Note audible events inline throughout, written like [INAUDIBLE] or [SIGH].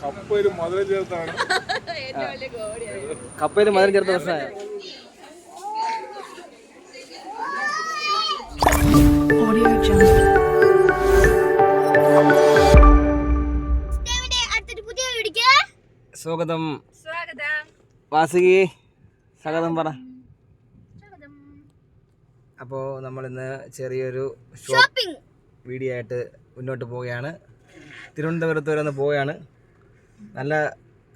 കപ്പ ഒരു മധുരം ചേർത്താണ്. ചേർത്ത പ്രശ്നമായ? അടുത്തൊരു പുതിയ വീഡിയോ സ്വാഗതം. സ്വാഗതം. വാസുകി സ്വാഗതം പറ. അപ്പോൾ നമ്മളിന്ന് ചെറിയൊരു ഷോപ്പിംഗ് വീഡിയോ ആയിട്ട് മുന്നോട്ട് പോവുകയാണ്. തിരുവനന്തപുരത്ത് വരെ ഒന്ന് പോവുകയാണ്. നല്ല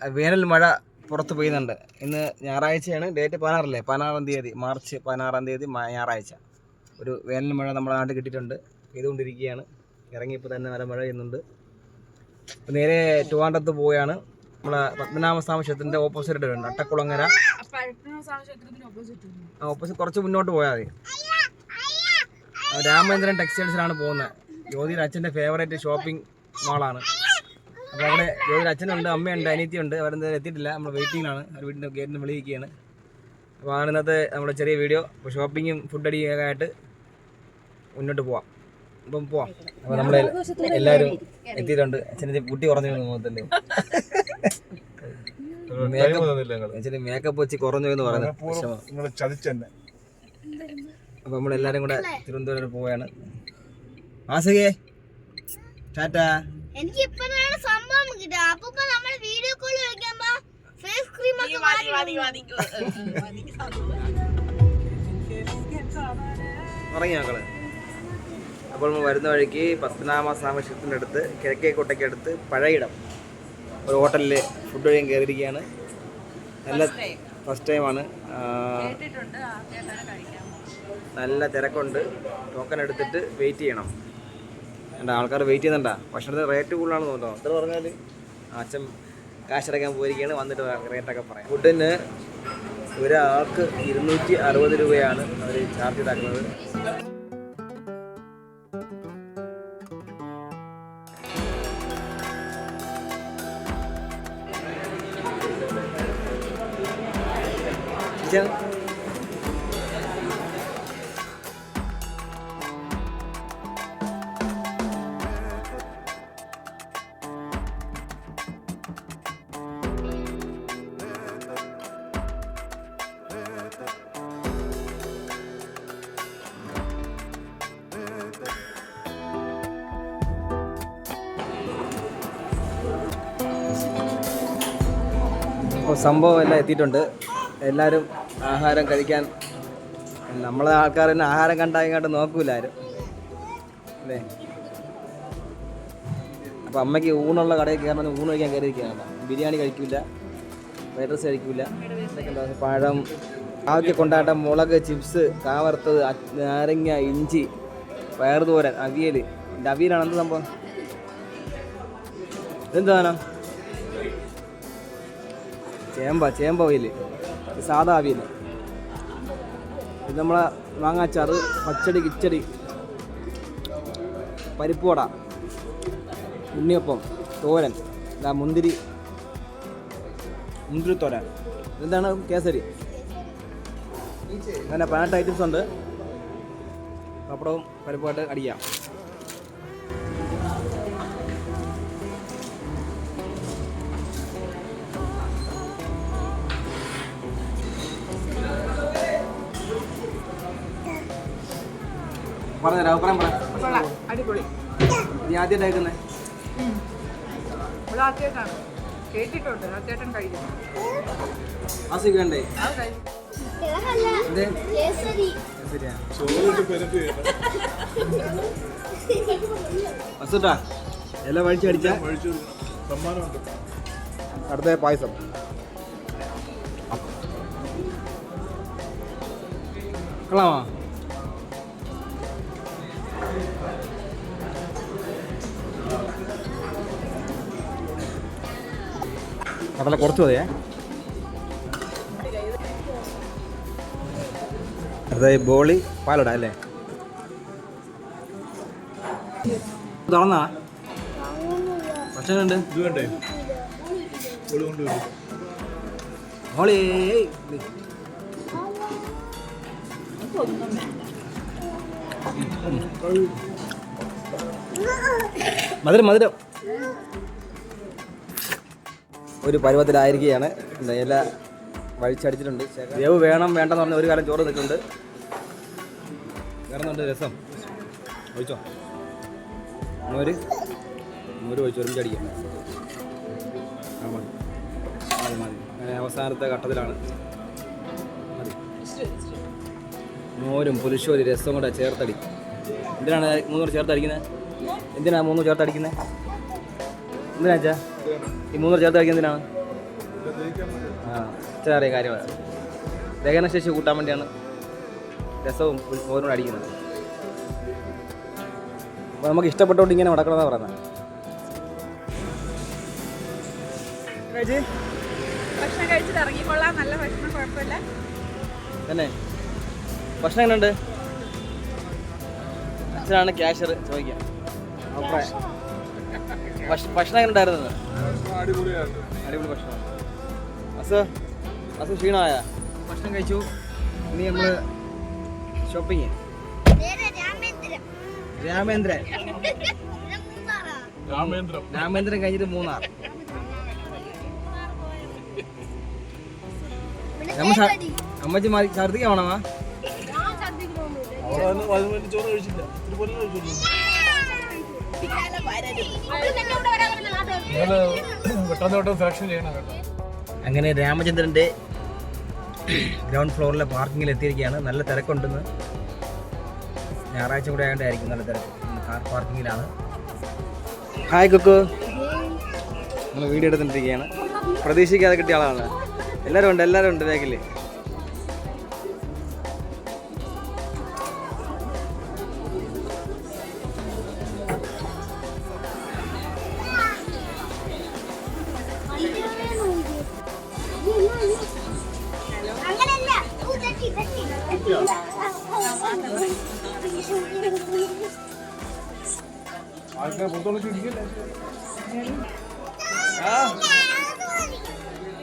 വേനൽ മഴ പുറത്ത് പെയ്യുന്നുണ്ട്. ഇന്ന് ഞായറാഴ്ചയാണ് ഡേറ്റ് പതിനാറല്ലേ? പതിനാറാം തീയതി മാർച്ച് പതിനാറാം തീയതി ഞായറാഴ്ച. ഒരു വേനൽ മഴ നമ്മുടെ നാട്ടിൽ കിട്ടിയിട്ടുണ്ട്. പെയ്തുകൊണ്ടിരിക്കുകയാണ്. ഇറങ്ങിയപ്പോൾ തന്നെ നല്ല മഴ പെയ്യുന്നുണ്ട്. നേരെ ട്രിവാൻഡ്രത്ത് പോവുകയാണ്. നമ്മളെ പത്മനാഭസ്വാമി ക്ഷേത്രത്തിന്റെ ഓപ്പോസിറ്റ് ഉണ്ട് അട്ടക്കുളങ്ങര. ഓപ്പോസിറ്റ് കുറച്ച് മുന്നോട്ട് പോയാൽ മതി. രാമേന്ദ്രൻ ടെക്സ്റ്റൈൽസിലാണ് പോകുന്നത്. ജ്യോതിയുടെ അച്ഛന്റെ ഫേവറേറ്റ് ഷോപ്പിംഗ് മാളാണ് അപ്പോൾ അവിടെ ജ്യോതിയുടെ അച്ഛനുണ്ട് അമ്മയുണ്ട് അനിയത്തിയുണ്ട്. അവരെന്തായാലും എത്തിയിട്ടില്ല. നമ്മൾ വെയിറ്റിംഗിലാണ്. അവർ വീടിന്റെ ഗേറ്റിന് വിളിയിരിക്കുകയാണ് അപ്പോൾ ആണ് ഇന്നത്തെ നമ്മുടെ ചെറിയ വീഡിയോ. അപ്പോൾ ഷോപ്പിങ്ങും ഫുഡ് അടിയൊക്കെ ആയിട്ട് മുന്നോട്ട് പോവാം. അപ്പം പോവാം. അപ്പോൾ നമ്മൾ എല്ലാവരും എത്തിയിട്ടുണ്ട്. അച്ഛനെ കുട്ടി കുറഞ്ഞു മുഖത്തല്ലേ മേക്കപ്പ് മേക്കപ്പ് വെച്ച് കുറഞ്ഞു എന്ന് പറയുന്നത് അപ്പൊ നമ്മളെല്ലാവരും കൂടെ തിരുവനന്തപുരം പോവുകയാണ് ആസകേ ടാറ്റാ. എനിക്ക് ഇപ്പഴാണ് സംഭവം കിട്ടുക. അപ്പൊ നമ്മൾ വീഡിയോ കോൾ വിളിക്കുമ്പോ ഫേസ് ക്രീം ഒക്കെ മാറ്റി [LAUGHS] ഉറങ്ങി മക്കൾ. അപ്പോൾ നമ്മൾ വരുന്ന വഴിക്ക് പത്തനാമ സാമക്ഷത്തിന്റെ അടുത്ത് കിഴക്കേക്കോട്ടയ്ക്ക് അടുത്ത് പഴയിടം. ഒരു ഹോട്ടലിൽ ഫുഡ് കഴിയാൻ കയറിയിരിക്കുകയാണ്. നല്ല ഫസ്റ്റ് ടൈമാണ് നല്ല തിരക്കുണ്ട്. ടോക്കൺ എടുത്തിട്ട് വെയിറ്റ് ചെയ്യണം. എന്റെ ആൾക്കാർ വെയിറ്റ് ചെയ്യുന്നുണ്ടാ? ഭക്ഷണത്തിന് റേറ്റ് കൂടുതലാണ് തോന്നുന്നു. എത്ര പറഞ്ഞാൽ അച്ഛൻ കാശടക്കാൻ പോയിരിക്കുകയാണ് വന്നിട്ട് റേറ്റൊക്കെ പറയാം. ഫുഡിന് ഒരാൾക്ക് ഇരുന്നൂറ്റി അറുപത് രൂപയാണ് അവർ ചാർജ് ഇതാക്കുന്നത് ഇച്ചാ, ഇപ്പോൾ സംഭവം എല്ലാം എത്തിയിട്ടുണ്ട്. എല്ലാവരും ആഹാരം കഴിക്കാൻ നമ്മളെ ആൾക്കാർ തന്നെ ആഹാരം കണ്ടായിട്ട് നോക്കൂല ആരും. അല്ലേ? അമ്മയ്ക്ക് ഊണുള്ള കടയിൽ കയറണമെന്ന് ഊണ് കഴിക്കാൻ കയറിയിരിക്കുകയാണ്. ബിരിയാണി കഴിക്കില്ല ഫ്രൈഡ് റൈസ് കഴിക്കില്ല പഴം ആദ്യ കൊണ്ടാട്ടം മുളക് ചിപ്സ് കാവറുത്തത് നാരങ്ങ ഇഞ്ചി പയറുതോരൻ അവിയൽ അവിയലാണ് എന്ത് സംഭവം? എന്താണ് ചേമ്പ ചേമ്പ ഓയിൽ സാധാ അവിയൽ ഇത് നമ്മളെ മാങ്ങാച്ചാറ് പച്ചടി കിച്ചടി പരിപ്പുവട ഉണ്ണിയപ്പം തോരൻ ഇതാ മുന്തിരി മുന്തിരി തോരൻ. എന്താണ് കേസരി? അങ്ങനെ പതിനെട്ട് ഐറ്റംസ് ഉണ്ട്. പപ്പടവും പരിപ്പുമായിട്ട് അടിക്കാം. പറഞ്ഞുതരാം അഭിപ്രായം പറ. അടിപൊളി. നീ ആദ്യമായിട്ട് ആദ്യമായിട്ടാണ് കേട്ടിട്ടുണ്ട് അസുട്ടാ എല്ലാം വഴിച്ച് സമ്മാനമുണ്ട്. അടുത്ത പായസം. കൊള്ളാമോ? കടല കുറച്ച് മതിയേ. അതായത് ബോളി പാലട അല്ലേ? തുറന്നാ ഭക്ഷണമുണ്ട്? ഹോളി മധുരം മധുരം. ഒരു പരുവത്തിലായിരിക്കുകയാണ്. ഇല വഴിച്ചടിച്ചിട്ടുണ്ട്. ദേവ് വേണം വേണ്ടെന്ന് പറഞ്ഞ ഒരു കാലം ചോറ് നിൽക്കുന്നുണ്ട്. വേറെ രസം? ഒഴിച്ചോ? മോര്? മോര് ഒഴിച്ചു ഒരുമിച്ച് അടിക്കാം. അവസാനത്തെ ഘട്ടത്തിലാണ്. മോരും പുലിശ്ശോരി രസവും കൂടെ ചേർത്തടി. എന്തിനാണ് മൂന്നൂറ് ചേർത്തടിക്കുന്നത്? എന്തിനാണ് മൂന്നൂറ് ചേർത്തടിക്കുന്നത്? എന്തിനാ അച്ഛാ? ഈ മൂന്നൂറ് ചേർത്ത് എന്തിനാണ് ആ ചെറിയ കാര്യമാണ് ദഹനശേഷി കൂട്ടാൻ വേണ്ടിയാണ് രസവും മോരും അടിക്കുന്നത്. അപ്പോൾ നമുക്ക് ഇഷ്ടപ്പെട്ടോണ്ട് ഇങ്ങനെ നടക്കണമെന്നാണ് പറയുന്നത് ഭക്ഷണം കഴിച്ചിട്ട് ഇറങ്ങിക്കൊള്ളാം നല്ല ഭക്ഷണം കുഴപ്പമില്ല. തന്നെ? ഭക്ഷണം എങ്ങനെയുണ്ട്? അച്ഛനാണ് ക്യാഷർ ചോദിക്കാം അഭിപ്രായം ഭക്ഷണം എങ്ങനെ ഉണ്ടായിരുന്നത് അടിപൊളിയാണ് അടിപൊളി ഭക്ഷണം അസ അസ് ഭക്ഷണം കഴിച്ചു ഇനി നമ്മൾ ഷോപ്പിംഗ് രാമേന്ദ്രൻ രാമേന്ദ്രൻ കഴിഞ്ഞിട്ട് മൂന്നാർ അമ്മച്ചി മാറി ചോറ് കഴിച്ചില്ല അങ്ങനെ രാമചന്ദ്രന്റെ ഗ്രൗണ്ട് ഫ്ലോറിലെ പാർക്കിങ്ങിൽ എത്തിയിരിക്കുകയാണ്. നല്ല തിരക്കുണ്ടെന്ന് ഞായറാഴ്ച കൂടെ ആയതുകൊണ്ടായിരിക്കും നല്ല തിരക്ക്. കാർ പാർക്കിങ്ങിലാണ് ഹായ് കുക്കു. നമ്മൾ വീഡിയോ എടുത്തിട്ടിരിക്കുകയാണ്. പ്രതീക്ഷിക്കാതെ കിട്ടിയ ആളാണ്. എല്ലാവരും ഉണ്ട് എല്ലാവരും ഉണ്ട് ബാക്കിൽ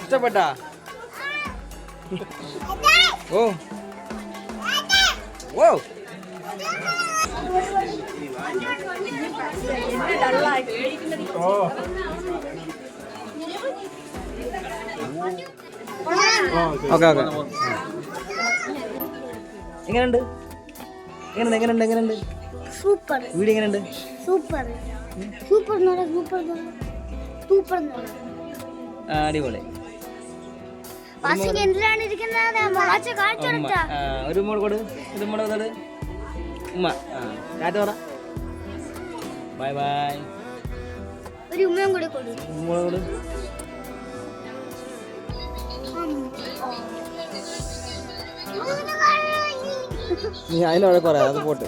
ഇഷ്ടപ്പെട്ടാ? ഓ. ഓ. ഓ. Okay okay. എങ്ങനെയുണ്ട്? എങ്ങനെയുണ്ട് എങ്ങനെയുണ്ട് എങ്ങനെയുണ്ട്? സൂപ്പർ. വീട് എങ്ങനെയുണ്ട്? സൂപ്പർ. സൂപ്പർ സൂപ്പർ സൂപ്പർ അടിപൊളി. ഒരു മോൾ കൊടു. ഇത് മോളെ ഉമ്മ. കാറ്റ് ബൈ ബൈ. ഒരു ഉമ്മയും കൂടി കൊടു. നീ അതിനോടെ പറയാം അത് പോട്ടെ.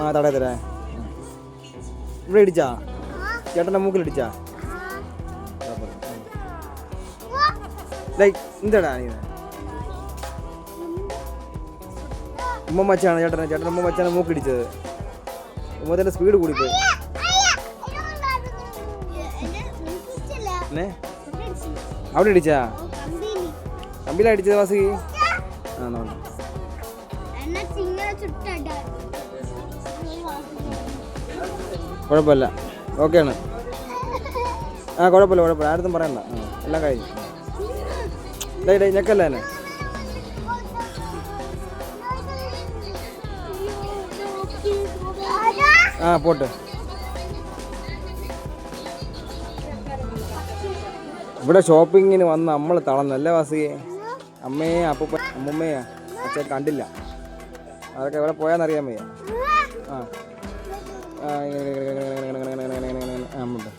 ആ തടയ തരാ. ഇവിടെ ഇടിച്ചാ? ചേട്ടന്റെ മൂക്കിലിടിച്ചാ ലൈക്ക് എന്താടാ ഉമ്മ മച്ചാണ് ചേട്ടനെ ചേട്ടൻ ഉമ്മ മച്ചാണ് മൂക്കിടിച്ചത് ഉമ്മത്തിന്റെ സ്പീഡ് കൂടിപ്പോയി. അവിടെ ഇടിച്ചാ? കമ്പിയിലാ അടിച്ചത് വാസി. ആ നോണ്ട കുഴപ്പമില്ല. ഓക്കെയാണ് ആ കുഴപ്പമില്ല കുഴപ്പമില്ല. ആരും പറയണ്ട. എല്ലാം കഴിഞ്ഞു. ഡേ ഡേ ഞെക്കല്ല എന്നെ? ആ പോട്ട്. ഇവിടെ ഷോപ്പിങ്ങിന് വന്ന് നമ്മൾ തളർന്നല്ലേ വാസിയെ അമ്മയെ അപ്പൂപ്പ അമ്മുമ്മയെ? അച്ഛൻ കണ്ടില്ല. അതൊക്കെ എവിടെ പോയാന്നറിയാൻ വയ്യ. ആ. ആമുണ്ട്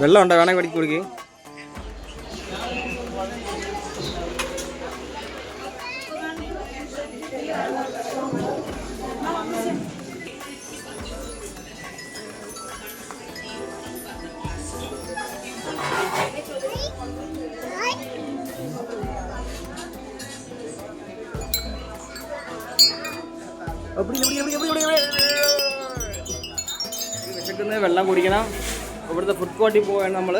വെള്ളമുണ്ടോ? വേണമെങ്കിൽ കുടിക്കുക വിശക്കുന്നത് വെള്ളം കുടിക്കണം. ഇവിടുത്തെ ഫുഡ് കോർട്ടിൽ പോവാണ് നമ്മൾ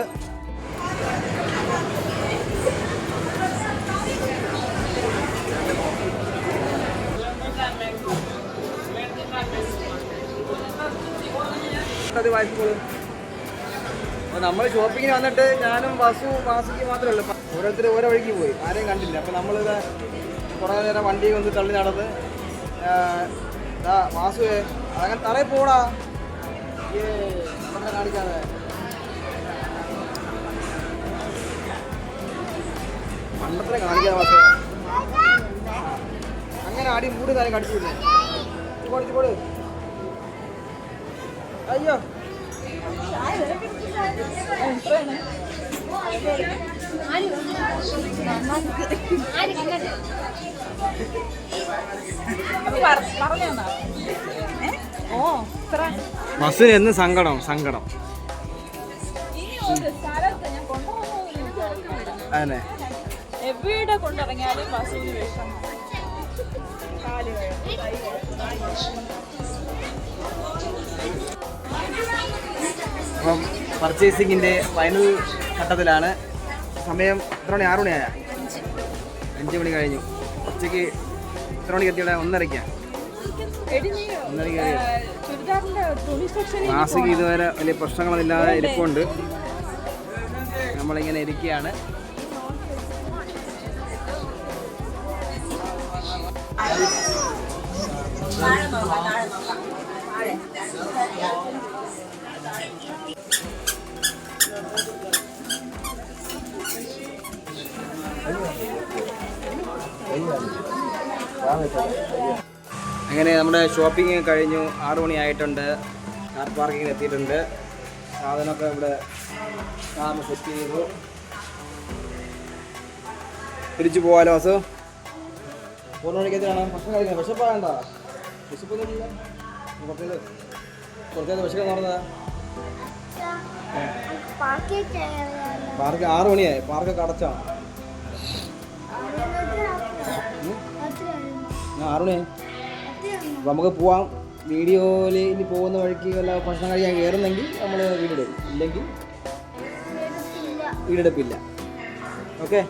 നമ്മൾ ഷോപ്പിങ്ങിന് വന്നിട്ട് ഞാനും വസു വാസുക്ക് മാത്രമേ ഉള്ളൂ. ഓരോരുത്തർ ഓരോ വഴിക്ക് പോയി. ആരെയും കണ്ടില്ല. അപ്പോൾ നമ്മളിത് കുറേ നേരം വണ്ടി കൊണ്ട് തള്ളി നടന്ന് വാസുവേ അതങ്ങനെ തറയിൽ പോടാ. കാണിക്കാതെ. പണ്ടത്ര കാണിക്കാതെ വാസു അങ്ങനെ ആടി മൂടി തരം കടിച്ചില്ലേ? കൊടുത്തു കൊടു അയ്യോ. ആര് ആര് ബസ്സിന് എന്ന്. സങ്കടം സങ്കടം. അതെ എവിടെ കൊണ്ടിറങ്ങിയാലും ബസ്സിന് വിഷമം. അപ്പം പർച്ചേസിങ്ങിന്റെ ഫൈനൽ ഘട്ടത്തിലാണ്. സമയം എത്ര മണി? ആറ് മണിയായ? അഞ്ച് മണി കഴിഞ്ഞു. ഉച്ചയ്ക്ക് എത്ര മണിക്ക് എത്തിയുടെ ഒന്നരയ്ക്ക് മാസിക ഇതുവരെ വലിയ പ്രശ്നങ്ങളൊന്നുമില്ലാതെ ഇരിപ്പുണ്ട്. നമ്മളിങ്ങനെ ഇരിക്കുകയാണ്. അങ്ങനെ നമ്മുടെ ഷോപ്പിംഗ് കഴിഞ്ഞു. ആറു മണിയായിട്ടുണ്ട് കാർ പാർക്കിങ്ങിൽ എത്തിയിട്ടുണ്ട്. സാധനമൊക്കെ ഇവിടെ കാറിന് സെറ്റ് ചെയ്തു. തിരിച്ചു പോകാലോ അസു? മൂന്ന് മണിക്ക് എത്തിയാണ് ഭക്ഷണം കഴിക്കുന്നത് വിശപ്പാകണ്ട വിശപ്പൊന്നുമില്ല കുറച്ചത് കുറച്ചത് വിശക്കാൻ നടന്നതാ. പാർക്ക് ആറ് മണിയായി. പാർക്ക് അടച്ചാണ്. ഞാൻ ആറ് മണിയായി അപ്പോൾ നമുക്ക് പോവാം. വീഡിയോയിൽ ഇനി പോകുന്ന വഴിക്ക് വല്ല ഭക്ഷണം കഴിക്കാൻ കയറുന്നെങ്കിൽ നമ്മൾ വീടെടുക്കും. ഇല്ലെങ്കിൽ വീടെടുപ്പില്ല. ഓക്കെ?